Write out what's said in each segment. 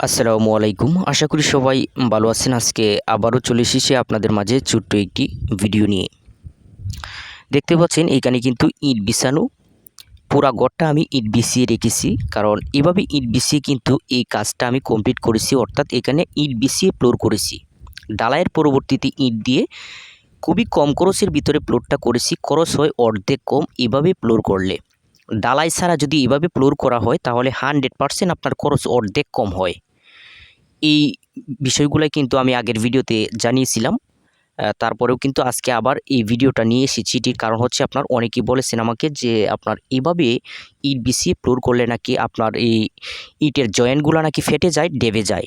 আসসালামু আলাইকুম। আশা করি সবাই ভালো আছেন। আজকে আবারও চলে এসেছি আপনাদের মাঝে ছোট্ট একটি ভিডিও নিয়ে। দেখতে পাচ্ছেন, এখানে কিন্তু ইট বিছানো। পুরা ঘরটা আমি ইট বিছিয়ে রেখেছি। কারণ এভাবে ইট বিছিয়ে কিন্তু এই কাজটা আমি কমপ্লিট করেছি। অর্থাৎ এখানে ইট বিছিয়ে ফ্লোর করেছি। ডালাইয়ের পরবর্তীতে ইট দিয়ে খুবই কম খরচের ভিতরে ফ্লোরটা করেছি। খরচ হয় অর্ধেক কম এভাবে ফ্লোর করলে। ডালাই ছাড়া যদি এভাবে ফ্লোর করা হয়, তাহলে হানড্রেড পারসেন্ট আপনার খরচ অর্ধেক কম হয়। এই বিষয়গুলোই কিন্তু আমি আগের ভিডিওতে জানিয়েছিলাম। তারপরেও কিন্তু আজকে আবার এই ভিডিওটা নিয়ে এসেছি। এটির কারণ হচ্ছে আপনার অনেকেই বলেছেন আমাকে যে আপনার এভাবে ইট বিছিয়ে ফ্লোর করলে নাকি আপনার এই ইটের জয়েন্টগুলো নাকি ফেটে যায়, ডেবে যায়।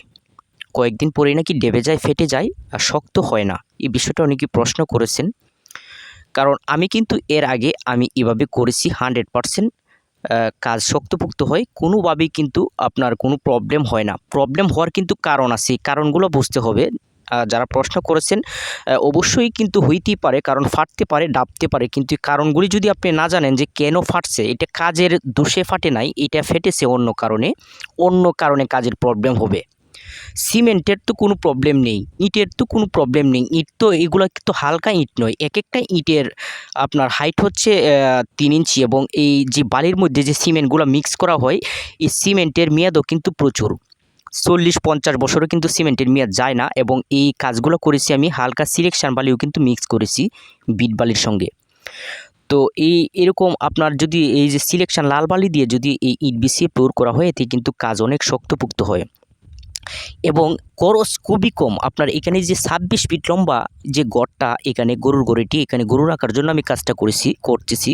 কয়েকদিন পরেই নাকি ডেবে যায়, ফেটে যায় আর শক্ত হয় না। এই বিষয়টা অনেকেই প্রশ্ন করেছেন। কারণ আমি কিন্তু এর আগে আমি এভাবে করেছি হান্ড্রেড পারসেন্ট কাজ শক্তপোক্ত হয়, কোনোভাবেই কিন্তু আপনার কোনো প্রবলেম হয় না। প্রবলেম হওয়ার কিন্তু কারণ আছে কারণগুলো বুঝতে হবে। যারা প্রশ্ন করেছেন অবশ্যই কিন্তু হইতেই পারে, কারণ ফাটতে পারে, ডাবতে পারে। কিন্তু কারণগুলি যদি আপনি না জানেন যে কেন ফাটছে, এটা কাজের দোষে ফাটে নাই, এটা ফেটেছে অন্য কারণে। অন্য কারণে কাজের প্রবলেম হবে। সিমেন্টের তো কোনো প্রবলেম নেই, ইটের তো কোনো প্রবলেম নেই, ইট তো এগুলো তো হালকা ইট নয় এক একটা ইটের আপনার হাইট হচ্ছে তিন ইঞ্চি এবং এই যে বালির মধ্যে যে সিমেন্টগুলো মিক্স করা হয়, এই সিমেন্টের মেয়াদও কিন্তু প্রচুর। চল্লিশ পঞ্চাশ বছরও কিন্তু সিমেন্টের মেয়াদ যায় না এবং এই কাজগুলো করেছি আমি, হালকা সিলেকশন বালিও কিন্তু মিক্স করেছি বিট বালির সঙ্গে। তো এই এরকম আপনার যদি এই যে সিলেকশন লাল বালি দিয়ে যদি এই ইট বিছিয়ে ফ্লোর করা হয়, এতে কিন্তু কাজ অনেক শক্তপুক্ত হয়। এবং খরচ খুবই কম। আপনার এখানে যে ছাব্বিশ ফিট লম্বা যে গড়টা এখানে গরুর গড়িটি এখানে গরু রাখার জন্য আমি কাজটা করেছি, করতেছি।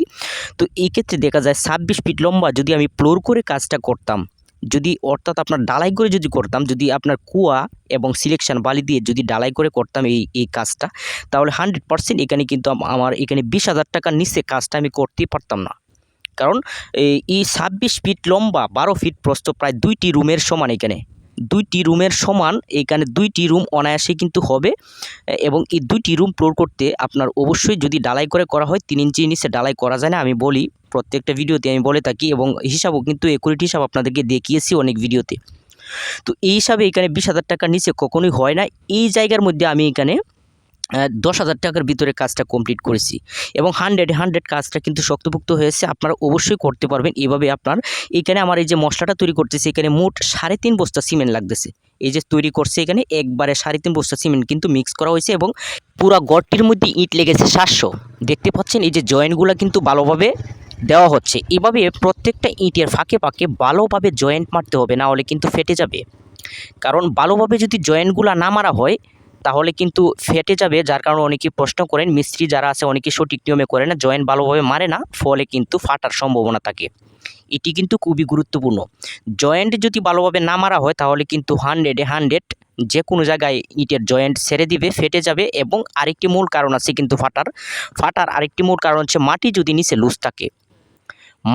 তো এই ক্ষেত্রে দেখা যায় ছাব্বিশ ফিট লম্বা যদি আমি ফ্লোর করে কাজটা করতাম, যদি অর্থাৎ আপনার ডালাই করে যদি করতাম, যদি আপনার কুয়া এবং সিলেকশন বালি দিয়ে যদি ডালাই করে করতাম এই এই কাজটা, তাহলে হান্ড্রেড পারসেন্ট এখানে কিন্তু আমার এখানে বিশ হাজার টাকার নিচে কাজটা আমি করতেই পারতাম না। কারণ এই ছাব্বিশ ফিট লম্বা বারো ফিট প্রস্ত প্রায় দুইটি রুমের সমান এখানে। দুইটি রুমের সমান এখানে দুইটি রুম অনায়াসে কিন্তু হবে। এবং এই দুইটি রুম ফ্লোর করতে আপনার অবশ্যই যদি ডালাই করে করা হয়, তিন ইঞ্চি নিচে ডালাই করা যায় না, আমি বলি। প্রত্যেকটা ভিডিওতে আমি বলে থাকি এবং হিসাবও কিন্তু একুরিটি হিসাব আপনাদেরকে দেখিয়েছি অনেক ভিডিওতে। তো এই হিসাবে এখানে বিশ হাজার টাকার নিচে কখনোই হয় না। এই জায়গার মধ্যে আমি এখানে দশ হাজার টাকার ভিতরে কাজটা কমপ্লিট করেছি। এবং হান্ড্রেড হান্ড্রেড কাজটা কিন্তু শক্তপুক্ত হয়েছে, আপনারা অবশ্যই করতে পারবেন। এভাবে আপনার এখানে আমার এই যে মশলাটা তৈরি করতেছে, এখানে মোট সাড়ে তিন বস্তা সিমেন্ট লাগতেছে। এই যে তৈরি করছে এখানে, একবারে সাড়ে তিন বস্তা সিমেন্ট কিন্তু মিক্স করা হয়েছে এবং পুরা গড়টির মধ্যে ইট লেগেছে সাতশো। দেখতে পাচ্ছেন, এই যে জয়েন্টগুলো কিন্তু ভালোভাবে দেওয়া হচ্ছে। এভাবে প্রত্যেকটা ইটের ফাঁকে ফাঁকে ভালোভাবে জয়েন্ট মারতে হবে, না হলে কিন্তু ফেটে যাবে। কারণ ভালোভাবে যদি জয়েন্টগুলো না মারা হয় তাহলে কিন্তু ফেটে যাবে, যার কারণে অনেকে প্রশ্ন করেন, মিস্ত্রি যারা আছে অনেকে সঠিক নিয়মে করে না, জয়েন্ট ভালোভাবে মারে না, ফলে কিন্তু ফাটার সম্ভাবনা থাকে। এটি কিন্তু খুবই গুরুত্বপূর্ণ। জয়েন্ট যদি ভালোভাবে না মারা হয়, তাহলে কিন্তু হান্ড্রেডে হান্ড্রেড যে কোনো জায়গায় ইটের জয়েন্ট ছেড়ে দিবে, ফেটে যাবে এবং আরেকটি মূল কারণ আছে কিন্তু ফাটার। ফাটার আরেকটি মূল কারণ হচ্ছে মাটি যদি নিচে লুজ থাকে।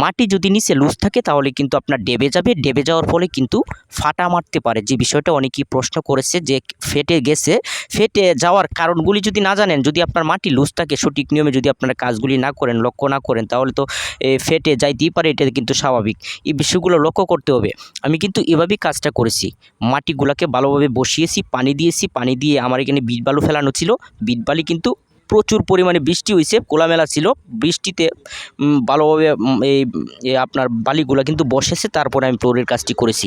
মাটি যদি নিচে লুজ থাকে তাহলে কিন্তু আপনার ডেবে যাবে। ডেবে যাওয়ার ফলে কিন্তু ফাটা মারতে পারে। যে বিষয়টা অনেকেই প্রশ্ন করেছে যে ফেটে গেছে। ফেটে যাওয়ার কারণগুলি যদি না জানেন, যদি আপনার মাটি লুজ থাকে, সঠিক নিয়মে যদি আপনারা কাজগুলি না করেন, লক্ষ্য না করেন, তাহলে তো ফেটে যাইতেই পারে। এটা কিন্তু স্বাভাবিক। এই বিষয়গুলো লক্ষ্য করতে হবে। আমি কিন্তু এভাবেই কাজটা করেছি। মাটিগুলোকে ভালোভাবে বসিয়েছি, পানি দিয়েছি। পানি দিয়ে আমার এখানে বিট বালু ফেলানো ছিল। বিট বালি কিন্তু প্রচুর পরিমাণে বৃষ্টি হয়েছে কোলামেলা ছিল। বৃষ্টিতে ভালোভাবে এই আপনার বালিগুলো কিন্তু বসেছে, তারপরে আমি ফ্লোরের কাজটি করেছি।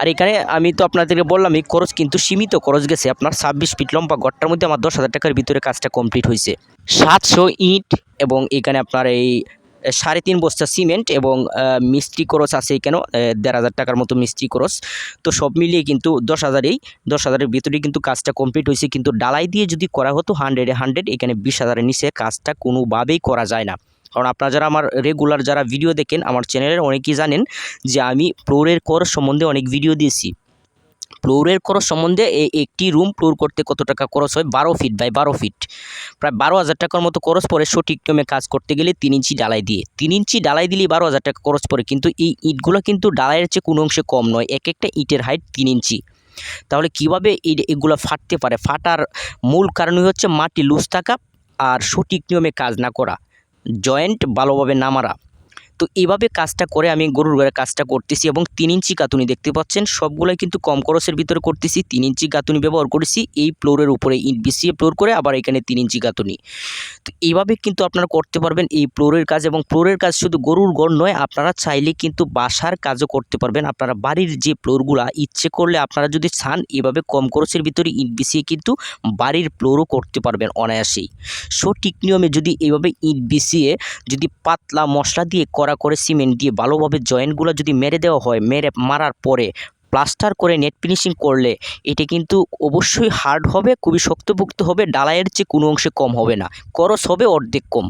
আর এখানে আমি তো আপনাদেরকে বললাম, এই খরচ কিন্তু সীমিত খরচ গেছে। আপনার ছাব্বিশ ফিট লম্বা গড়টার মধ্যে আমার দশ হাজার টাকার ভিতরে কাজটা কমপ্লিট হয়েছে সাতশো ইট এবং এখানে আপনার এই সাড়ে তিন বস্তা সিমেন্ট এবং মিস্ত্রি খরচ আছে কেন দেড় হাজার টাকার মতো মিস্ত্রি খরচ। তো সব মিলিয়ে কিন্তু দশ হাজারেই, দশ হাজারের ভিতরেই কিন্তু কাজটা কমপ্লিট হয়েছে। কিন্তু ডালাই দিয়ে যদি করা হতো হান্ড্রেডে হান্ড্রেড এখানে বিশ হাজারের নিচে কাজটা কোনোভাবেই করা যায় না। কারণ আপনারা যারা আমার রেগুলার যারা ভিডিও দেখেন, আমার চ্যানেলের অনেকেই জানেন যে আমি ফ্লোরের কর সম্বন্ধে অনেক ভিডিও দিয়েছি। ফ্লোরের খরচ সম্বন্ধে এই একটি রুম ফ্লোর করতে কত টাকা খরচ হয়? বারো ফিট বাই বারো ফিট। প্রায় বারো হাজার টাকার মতো খরচ পড়ে সঠিক নিয়মে কাজ করতে গেলে তিন ইঞ্চি ডালাই দিয়ে। তিন ইঞ্চি ডালাই দিলেই বারো হাজার টাকা খরচ পড়ে, কিন্তু এই ইটগুলো কিন্তু ডালাইয়ের চেয়ে কোনো অংশে কম নয়। এক একটা ইটের হাইট তিন ইঞ্চি। তাহলে কীভাবে এগুলো ফাটতে পারে? ফাটার মূল কারণই হচ্ছে মাটি লুজ থাকা আর সঠিক নিয়মে কাজ না করা। জয়েন্ট ভালোভাবে না মারা। তো এভাবে কাজটা করে আমি গরুর ঘরে কাজটা করতেছি এবং তিন ইঞ্চি গাঁথুনি দেখতে পাচ্ছেন। সবগুলোই কিন্তু কম খরচের ভিতরে করতেছি। তিন ইঞ্চি গাঁথুনি ব্যবহার করেছি। এই ফ্লোরের উপরে ইট বিছিয়ে ফ্লোর করে আবার এখানে তিন ইঞ্চি গাঁথুনি তো এইভাবে কিন্তু আপনারা করতে পারবেন এই ফ্লোরের কাজ এবং ফ্লোরের কাজ শুধু গরুর ঘর নয়, আপনারা চাইলে কিন্তু বাসার কাজও করতে পারবেন। আপনারা বাড়ির যে ফ্লোরগুলা ইচ্ছে করলে আপনারা যদি চান, এভাবে কম খরচের ভিতরে ইট বিছিয়ে কিন্তু বাড়ির ফ্লোরও করতে পারবেন অনায়াসেই। সঠিক নিয়মে যদি এইভাবে ইট বিছিয়ে যদি পাতলা মশলা দিয়ে কড়া করে সিমেন্ট দিয়ে ভালোভাবে জয়েন্টগুলো যদি মেরে দেওয়া হয়, মেরে মারার পরে প্লাস্টার করে নেট ফিনিশিং করলে এটি কিন্তু অবশ্যই হার্ড হবে, খুবই শক্তপুক্ত হবে ডালাইয়ের চেয়ে কোনো অংশে কম হবে না। করস হবে অর্ধেক কম।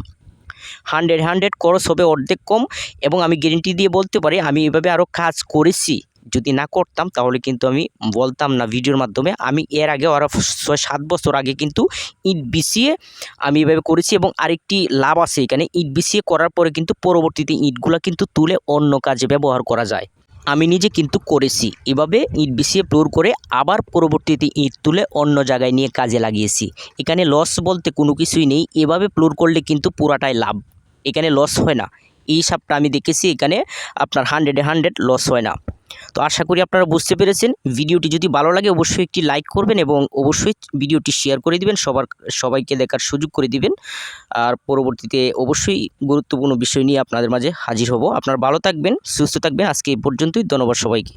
হান্ড্রেড হান্ড্রেড করস হবে অর্ধেক কম এবং আমি গ্যারেন্টি দিয়ে বলতে পারি, আমি এভাবে আরও কাজ করেছি। যদি না করতাম, তাহলে কিন্তু আমি বলতাম না ভিডিওর মাধ্যমে। আমি এর আগে আরও ছয়, সাত বছর আগে কিন্তু ইট বিছিয়ে আমি এভাবে করেছি এবং আরেকটি লাভ আছে এখানে। ইট বিছিয়ে করার পরে কিন্তু পরবর্তীতে ইটগুলো কিন্তু তুলে অন্য কাজে ব্যবহার করা যায়। আমি নিজে কিন্তু করেছি। এভাবে ইট বিছিয়ে ফ্লোর করে আবার পরবর্তীতে ইট তুলে অন্য জায়গায় নিয়ে কাজে লাগিয়েছি। এখানে লস বলতে কোনো কিছুই নেই। এভাবে ফ্লোর করলে কিন্তু পুরাটাই লাভ। এখানে লস হয় না। এই হিসাবটা আমি দেখেছি এখানে আপনার হান্ড্রেডে হান্ড্রেড লস হয় না। তো আশা করি আপনারা বুঝতে পেরেছেন। ভিডিওটি যদি ভালো লাগে, অবশ্যই একটি লাইক করবেন এবং অবশ্যই ভিডিওটি শেয়ার করে দিবেন, সবার, সবাইকে দেখার সুযোগ করে দিবেন। আর পরবর্তীতে অবশ্যই গুরুত্বপূর্ণ বিষয় নিয়ে আপনাদের মাঝে হাজির হব। আপনার ভালো থাকবেন, সুস্থ থাকবেন। আজকে এই পর্যন্তই। ধন্যবাদ সবাইকে।